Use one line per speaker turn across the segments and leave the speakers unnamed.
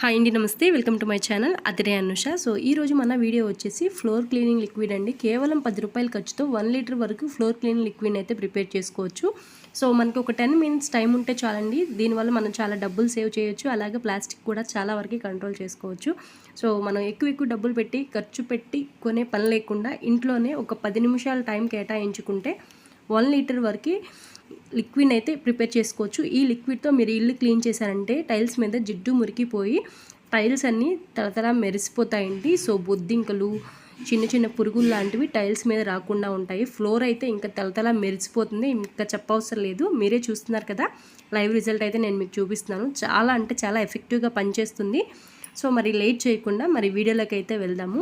Hi అండి నమస్తే. Welcome to my channel Adhire Anusha. So ఈ రోజు మన వీడియో వచ్చేసి ఫ్లోర్ క్లీనింగ్ లిక్విడ్ అండి. కేవలం పది రూపాయల ఖర్చుతో వన్ లీటర్ వరకు ఫ్లోర్ క్లీనింగ్ లిక్విడ్ అయితే ప్రిపేర్ చేసుకోవచ్చు. సో మనకి ఒక టెన్ మినిట్స్ టైం ఉంటే చాలండి. దీనివల్ల మనం చాలా డబ్బులు సేవ్ చేయొచ్చు. అలాగే ప్లాస్టిక్ కూడా చాలా వరకు కంట్రోల్ చేసుకోవచ్చు. సో మనం ఎక్కువ ఎక్కువ డబ్బులు పెట్టి ఖర్చు పెట్టి కొనే పని లేకుండా ఇంట్లోనే ఒక పది నిమిషాల టైం కేటాయించుకుంటే వన్ లీటర్ వరకు లిక్విడ్ అయితే ప్రిపేర్ చేసుకోవచ్చు. ఈ లిక్విడ్తో మీరు ఇల్లు క్లీన్ చేశారంటే టైల్స్ మీద జిడ్డు మురికిపోయి టైల్స్ అన్నీ తరతరా మెరిసిపోతాయండి. సో బొద్దింకలు చిన్న చిన్న పురుగులు లాంటివి టైల్స్ మీద రాకుండా ఉంటాయి. ఫ్లోర్ అయితే ఇంకా తలతల మెరిసిపోతుంది. ఇంకా చెప్పవసరం లేదు. మీరే చూస్తున్నారు కదా లైవ్ రిజల్ట్ అయితే నేను మీకు చూపిస్తున్నాను. చాలా అంటే చాలా ఎఫెక్టివ్గా పనిచేస్తుంది. సో మరి లేట్ చేయకుండా మరి వీడియోలోకి అయితే వెళ్దాము.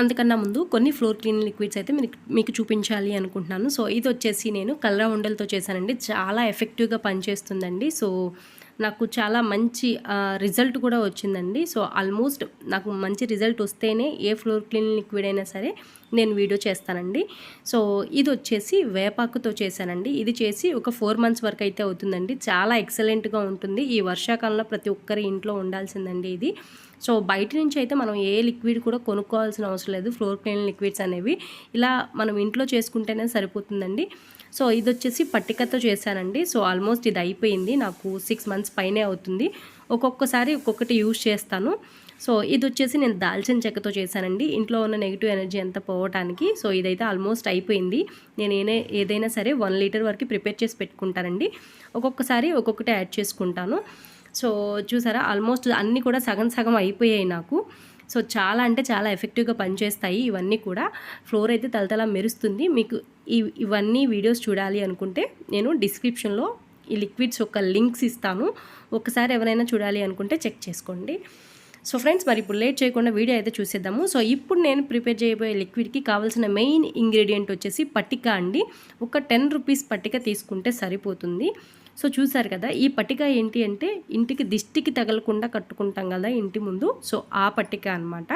అంతకన్నా ముందు కొన్ని ఫ్లోర్ క్లీన్ లిక్విడ్స్ అయితే మీకు మీకు చూపించాలి అనుకుంటున్నాను. సో ఇది వచ్చేసి నేను కలరా ఉండలతో చేశానండి. చాలా ఎఫెక్టివ్గా పనిచేస్తుందండి. సో నాకు చాలా మంచి రిజల్ట్ కూడా వచ్చిందండి. సో ఆల్మోస్ట్ నాకు మంచి రిజల్ట్ వస్తేనే ఏ ఫ్లోర్ క్లీన్ లిక్విడ్ అయినా సరే నేను వీడియో చేస్తానండి. సో ఇది వచ్చేసి వేపాకుతో చేశానండి. ఇది చేసి ఒక ఫోర్ మంత్స్ వరకు అయితే అవుతుందండి. చాలా ఎక్సలెంట్గా ఉంటుంది. ఈ వర్షాకాలంలో ప్రతి ఒక్కరి ఇంట్లో ఉండాల్సిందండి ఇది. సో బయట నుంచి అయితే మనం ఏ లిక్విడ్ కూడా కొనుక్కోవాల్సిన అవసరం లేదు. ఫ్లోర్ క్లీన్ లిక్విడ్స్ అనేవి ఇలా మనం ఇంట్లో చేసుకుంటేనే సరిపోతుందండి. సో ఇది వచ్చేసి పట్టికతో చేశానండి. సో ఆల్మోస్ట్ ఇది అయిపోయింది నాకు సిక్స్ మంత్స్ పైనే అవుతుంది. ఒక్కొక్కసారి ఒక్కొక్కటి యూజ్ చేస్తాను. సో ఇది వచ్చేసి నేను దాల్చిన చెక్కతో చేశానండి. ఇంట్లో ఉన్న నెగిటివ్ ఎనర్జీ అంతా పోవటానికి సో ఇదైతే ఆల్మోస్ట్ అయిపోయింది. నేను ఏనే ఏదైనా సరే వన్ లీటర్ వరకు ప్రిపేర్ చేసి పెట్టుకుంటానండి. ఒక్కొక్కసారి ఒక్కొక్కటి యాడ్ చేసుకుంటాను. సో చూసారా ఆల్మోస్ట్ అన్నీ కూడా సగం సగం అయిపోయాయి నాకు. సో చాలా అంటే చాలా ఎఫెక్టివ్గా పనిచేస్తాయి ఇవన్నీ కూడా. ఫ్లోర్ అయితే తలతల మెరుస్తుంది. మీకు ఇవన్నీ వీడియోస్ చూడాలి అనుకుంటే నేను డిస్క్రిప్షన్లో ఈ లిక్విడ్స్ యొక్క లింక్స్ ఇస్తాను. ఒకసారి ఎవరైనా చూడాలి అనుకుంటే చెక్ చేసుకోండి. సో ఫ్రెండ్స్ మరి ఇప్పుడు లేట్ చేయకుండా వీడియో అయితే చూసేద్దాము. సో ఇప్పుడు నేను ప్రిపేర్ చేయబోయే లిక్విడ్కి కావాల్సిన మెయిన్ ఇంగ్రీడియంట్ వచ్చేసి పట్టిక అండి. ఒక టెన్ రూపీస్ పట్టిక తీసుకుంటే సరిపోతుంది. సో చూసారు కదా ఈ పట్టిక ఏంటి అంటే ఇంటికి దిష్టికి తగలకుండా కట్టుకుంటాం కదా ఇంటి ముందు. సో ఆ పట్టిక అనమాట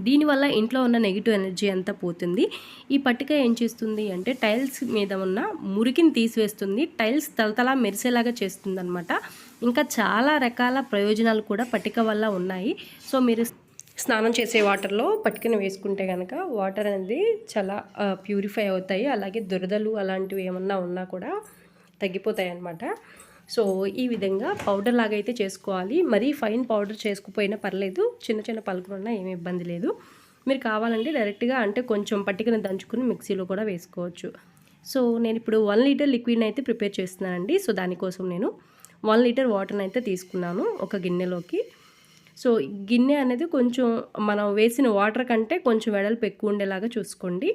దీనివల్ల ఇంట్లో ఉన్న నెగిటివ్ ఎనర్జీ అంతా పోతుంది. ఈ పట్టిక ఏం చేస్తుంది అంటే టైల్స్ మీద ఉన్న మురికిని తీసివేస్తుంది. టైల్స్ తలతలా మెరిసేలాగా చేస్తుంది అనమాట ఇంకా చాలా రకాల ప్రయోజనాలు కూడా పట్టిక వల్ల ఉన్నాయి. సో మీరు స్నానం చేసే వాటర్లో పట్టుకుని వేసుకుంటే కనుక వాటర్ అనేది చాలా ప్యూరిఫై అవుతాయి. అలాగే దురదలు అలాంటివి ఏమన్నా ఉన్నా కూడా తగ్గిపోతాయి అన్నమాట సో ఈ విధంగా పౌడర్ లాగా అయితే చేసుకోవాలి. మరీ ఫైన్ పౌడర్ చేసుకుపోయినా పర్లేదు. చిన్న చిన్న పలుకులు ఉన్నా ఏమి ఇబ్బంది లేదు. మీరు కావాలంటే డైరెక్ట్గా అంటే కొంచెం పట్టికను దంచుకుని మిక్సీలో కూడా వేసుకోవచ్చు. సో నేను ఇప్పుడు వన్ లీటర్ లిక్విడ్ని అయితే ప్రిపేర్ చేస్తున్నానండి. సో దానికోసం నేను వన్ లీటర్ వాటర్ని అయితే తీసుకున్నాను ఒక గిన్నెలోకి. సో గిన్నె అనేది కొంచెం మనం వేసిన వాటర్ కంటే కొంచెం వెడల్పు ఎక్కువ ఉండేలాగా చూసుకోండి.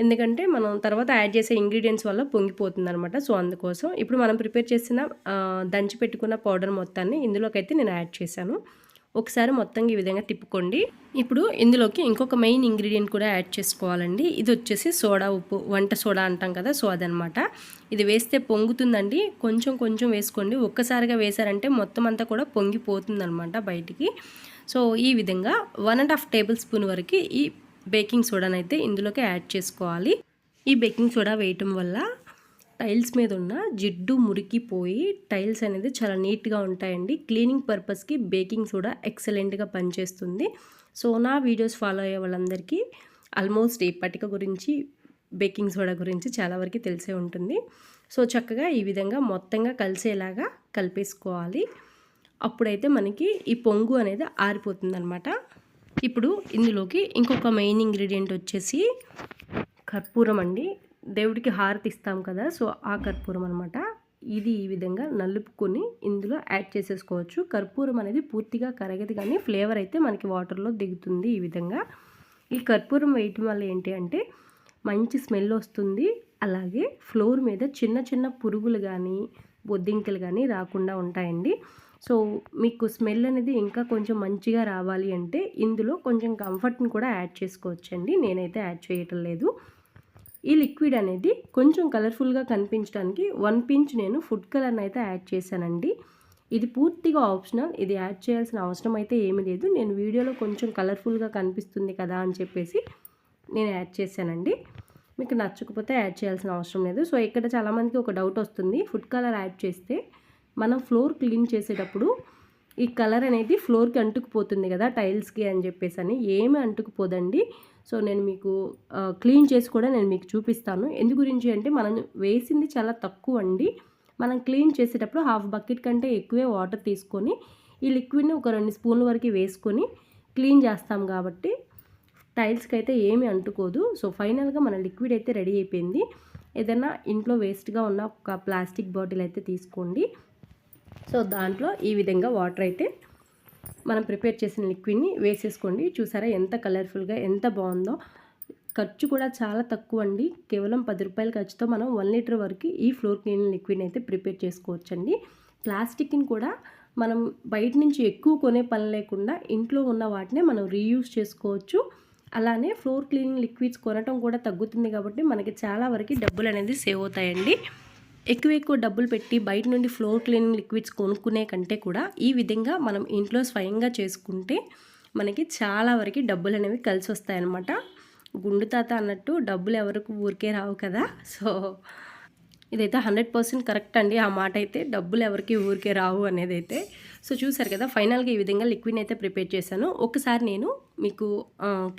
ఎందుకంటే మనం తర్వాత యాడ్ చేసే ఇంగ్రీడియంట్స్ వల్ల పొంగిపోతుంది అనమాట సో అందుకోసం ఇప్పుడు మనం ప్రిపేర్ చేసిన దంచి పెట్టుకున్న పౌడర్ మొత్తాన్ని ఇందులోకి నేను యాడ్ చేశాను. ఒకసారి మొత్తం ఈ విధంగా తిప్పుకోండి. ఇప్పుడు ఇందులోకి ఇంకొక మెయిన్ ఇంగ్రీడియంట్ కూడా యాడ్ చేసుకోవాలండి. ఇది వచ్చేసి సోడా ఉప్పు వంట సోడా అంటాం కదా సో అదనమాట ఇది వేస్తే పొంగుతుందండి. కొంచెం కొంచెం వేసుకోండి. ఒక్కసారిగా వేశారంటే మొత్తం అంతా కూడా పొంగిపోతుంది బయటికి. సో ఈ విధంగా one and half tablespoon వరకు ఈ బేకింగ్ సోడాని అయితే ఇందులోకి యాడ్ చేసుకోవాలి. ఈ బేకింగ్ సోడా వేయటం వల్ల టైల్స్ మీద ఉన్న జిడ్డు మురికిపోయి టైల్స్ అనేది చాలా నీట్గా ఉంటాయండి. క్లీనింగ్ పర్పస్కి బేకింగ్ సోడా ఎక్సలెంట్గా పనిచేస్తుంది. సో నా వీడియోస్ ఫాలో అయ్యే వాళ్ళందరికీ ఆల్మోస్ట్ ఈ పట్టిక గురించి బేకింగ్ సోడా గురించి చాలా వరకు తెలిసే ఉంటుంది. సో చక్కగా ఈ విధంగా మొత్తంగా కలిసేలాగా కలిపేసుకోవాలి. అప్పుడైతే మనకి ఈ పొంగు అనేది ఆరిపోతుంది అనమాట ఇప్పుడు ఇందులోకి ఇంకొక మెయిన్ ఇంగ్రీడియంట్ వచ్చేసి కర్పూరం అండి. దేవుడికి హారతి ఇస్తాం కదా సో ఆ కర్పూరం అనమాట ఇది ఈ విధంగా నలుపుకొని ఇందులో యాడ్ చేసేసుకోవచ్చు. కర్పూరం అనేది పూర్తిగా కరగదు కానీ ఫ్లేవర్ అయితే మనకి వాటర్లో దిగుతుంది ఈ విధంగా. ఈ కర్పూరం వేయటం వల్ల ఏంటి అంటే మంచి స్మెల్ వస్తుంది. అలాగే ఫ్లోర్ మీద చిన్న చిన్న పురుగులు కానీ బొద్దింకలు కానీ రాకుండా ఉంటాయండి. సో మీకు స్మెల్ అనేది ఇంకా కొంచెం మంచిగా రావాలి అంటే ఇందులో కొంచెం కంఫర్ట్ని కూడా యాడ్ చేసుకోవచ్చండి. నేనైతే యాడ్ చేయటం లేదు. ఈ లిక్విడ్ అనేది కొంచెం కలర్ఫుల్గా కనిపించడానికి వన్ పించ్ నేను ఫుడ్ కలర్ని అయితే యాడ్ చేశానండి. ఇది పూర్తిగా ఆప్షనల్. ఇది యాడ్ చేయాల్సిన అవసరం అయితే ఏమీ లేదు. నేను వీడియోలో కొంచెం కలర్ఫుల్గా కనిపిస్తుంది కదా అని చెప్పేసి నేను యాడ్ చేశానండి. మీకు నచ్చకపోతే యాడ్ చేయాల్సిన అవసరం లేదు. సో ఇక్కడ చాలామందికి ఒక డౌట్ వస్తుంది. ఫుడ్ కలర్ యాడ్ చేస్తే మనం ఫ్లోర్ క్లీన్ చేసేటప్పుడు ఈ కలర్ అనేది ఫ్లోర్కి అంటుకుపోతుంది కదా టైల్స్కి అని చెప్పేసి అని. ఏమి అంటుకుపోదండి. సో నేను మీకు క్లీన్ చేసి కూడా నేను మీకు చూపిస్తాను. ఎందు గురించి అంటే మనం వేసింది చాలా తక్కువ అండి. మనం క్లీన్ చేసేటప్పుడు హాఫ్ బకెట్ కంటే ఎక్కువే వాటర్ తీసుకొని ఈ లిక్విడ్ని ఒక రెండు స్పూన్ల వరకు వేసుకొని క్లీన్ చేస్తాం కాబట్టి టైల్స్కి అయితే ఏమీ అంటుకోదు. సో ఫైనల్గా మన లిక్విడ్ అయితే రెడీ అయిపోయింది. ఏదైనా ఇంట్లో వేస్ట్గా ఉన్న ఒక ప్లాస్టిక్ బాటిల్ అయితే తీసుకోండి. సో దాంట్లో ఈ విధంగా వాటర్ అయితే మనం ప్రిపేర్ చేసిన లిక్విడ్ని వేసేసుకోండి. చూసారా ఎంత కలర్ఫుల్గా ఎంత బాగుందో. ఖర్చు కూడా చాలా తక్కువ అండి. కేవలం పది రూపాయల ఖర్చుతో మనం వన్ లీటర్ వరకు ఈ ఫ్లోర్ క్లీనింగ్ లిక్విడ్ని అయితే ప్రిపేర్ చేసుకోవచ్చండి. ప్లాస్టిక్ని కూడా మనం బయట నుంచి ఎక్కువ కొనే పని లేకుండా ఇంట్లో ఉన్న వాటినే మనం రీయూజ్ చేసుకోవచ్చు. అలానే ఫ్లోర్ క్లీనింగ్ లిక్విడ్స్ కొనటం కూడా తగ్గుతుంది కాబట్టి మనకి చాలా వరకు డబ్బులు అనేది సేవ్ అవుతాయండి. ఎక్కువ ఎక్కువ డబ్బులు పెట్టి బయట నుండి ఫ్లోర్ క్లీనింగ్ లిక్విడ్స్ కొనుక్కునే కంటే కూడా ఈ విధంగా మనం ఇంట్లో స్వయంగా చేసుకుంటే మనకి చాలా వరకు డబ్బులు అనేవి కలిసి వస్తాయన్నమాట. గుండు తాత అన్నట్టు డబ్బులు ఎవరికి ఊరికే రావు కదా. సో ఇదైతే హండ్రెడ్ పర్సెంట్ కరెక్ట్ అండి. ఆ మాట అయితే డబ్బులు ఎవరికి ఊరికే రావు అనేది అయితే సో చూసారు కదా ఫైనల్గా ఈ విధంగా లిక్విడ్ అయితే ప్రిపేర్ చేశాను. ఒకసారి నేను మీకు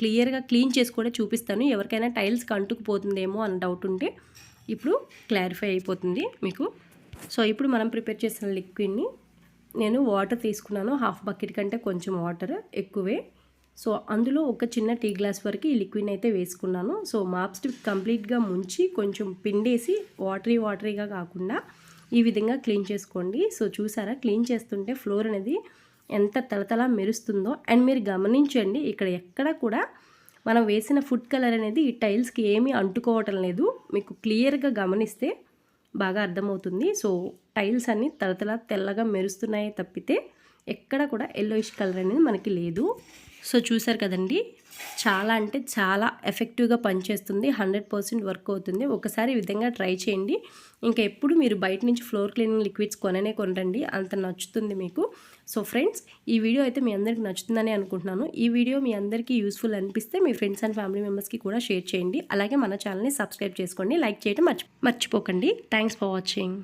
క్లియర్గా క్లీన్ చేసి కూడా చూపిస్తాను. ఎవరికైనా టైల్స్కి అంటుకుపోతుందేమో అని డౌట్ ఉంటే ఇప్పుడు క్లారిఫై అయిపోతుంది మీకు. సో ఇప్పుడు మనం ప్రిపేర్ చేసిన లిక్విడ్ని నేను వాటర్ తీసుకున్నాను. హాఫ్ బకెట్ కంటే కొంచెం వాటర్ ఎక్కువే. సో అందులో ఒక చిన్న టీ గ్లాస్ వరకు ఈ లిక్విడ్ని అయితే వేసుకున్నాను. సో మాప్ స్టిక్ కంప్లీట్గా ముంచి కొంచెం పిండేసి వాటరీ వాటరీగా కాకుండా ఈ విధంగా క్లీన్ చేసుకోండి. సో చూసారా? క్లీన్ చేస్తుంటే ఫ్లోర్ అనేది ఎంత తలతల మెరుస్తుందో. అండ్ మీరు గమనించండి ఇక్కడ ఎక్కడ కూడా మనం వేసిన ఫుడ్ కలర్ అనేది ఈ టైల్స్కి ఏమీ అంటుకోవటం లేదు. మీకు క్లియర్గా గమనిస్తే బాగా అర్థమవుతుంది. సో టైల్స్ అన్నీ తలతల తెల్లగా మెరుస్తున్నాయి తప్పితే ఎక్కడ కూడా ఎల్లోయిష్ కలర్ అనేది మనకి లేదు. సో చూసారు కదండి చాలా అంటే చాలా ఎఫెక్టివ్గా పనిచేస్తుంది హండ్రెడ్ పర్సెంట్ వర్క్ అవుతుంది. ఒకసారి ఈ విధంగా ట్రై చేయండి. ఇంకా ఎప్పుడు మీరు బయట నుంచి ఫ్లోర్ క్లీనింగ్ లిక్విడ్స్ కొననే కొనండి అంత నచ్చుతుంది మీకు. సో ఫ్రెండ్స్ ఈ వీడియో అయితే మీ అందరికి నచ్చుతుందని అనుకుంటున్నాను. ఈ వీడియో మీ అందరికీ యూస్ఫుల్ అనిపిస్తే మీ ఫ్రెండ్స్ అండ్ ఫ్యామిలీ మెంబర్స్కి కూడా షేర్ చేయండి. అలాగే మన ఛానల్ని సబ్స్క్రైబ్ చేసుకోండి లైక్ చేయడం మర్చి మర్చిపోకండి. Thanks for watching.